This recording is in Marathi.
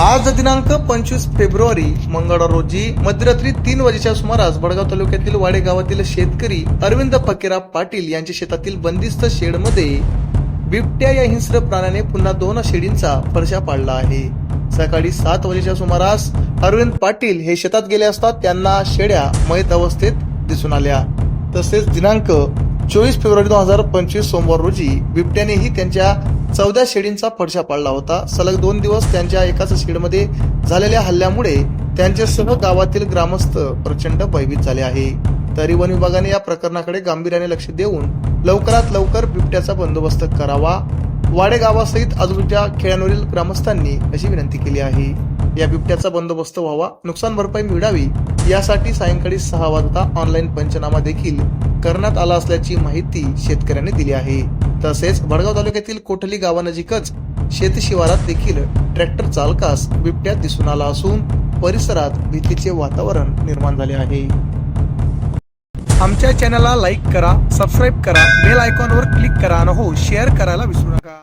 आज दिनांक पंचवीस फेब्रुवारी मंगळवार रोजी मध्यरात्री तीन वाजेच्या सुमारास बडगाव तालुक्यातील वाडे गावातील शेतकरी अरविंद फकीरा पाटील यांच्या शेतातील बंदिस्त शेडमध्ये बिबट्या या हिंस्र प्राण्याने पुन्हा दोन शेडींचा फरशा पाडला आहे. सकाळी सात वाजेच्या सुमारास अरविंद पाटील हे शेतात गेले असता त्यांना शेड्या मयत अवस्थेत दिसून आल्या. तसेच दिनांक चोवीस फेब्रुवारी दोन हजार पंचवीस सोमवार रोजी बिबट्यानेही त्यांच्या चौदा शेडींचा फडशा पाडला होता. सलग दोन दिवस त्यांच्या एकाच शेडमध्ये झालेल्या हल्ल्यामुळे त्यांच्यासह गावातील ग्रामस्थ प्रचंड भयभीत झाले आहे. तरी वन विभागाने या प्रकरणाकडे गांभीर्याने लक्ष देऊन लवकरात लवकर बिबट्याचा बंदोबस्त करावा. वाडे गावासहित आजूबाजूच्या खेळांवरील ग्रामस्थांनी अशी विनंती केली आहे. या बिबट्याचा बंदोबस्त व्हावा नुकसान भरपाई मिळावी यासाठी सायंकाळी सहा वाजता ऑनलाईन पंचनामा देखील करण्यात आला असल्याची माहिती शेतकऱ्यांनी दिली आहे. तसेच भडगाव तालुक्यातील कोठली गावानजीकच शेतशिवारात देखील ट्रॅक्टर चालकास बिबट्यात दिसून आला असून परिसरात भीतीचे वातावरण निर्माण झाले आहे. आमच्या चॅनलला लाईक करा सबस्क्राईब करा बेल आयकॉनवर क्लिक करा आणि हो शेअर करायला विसरू नका.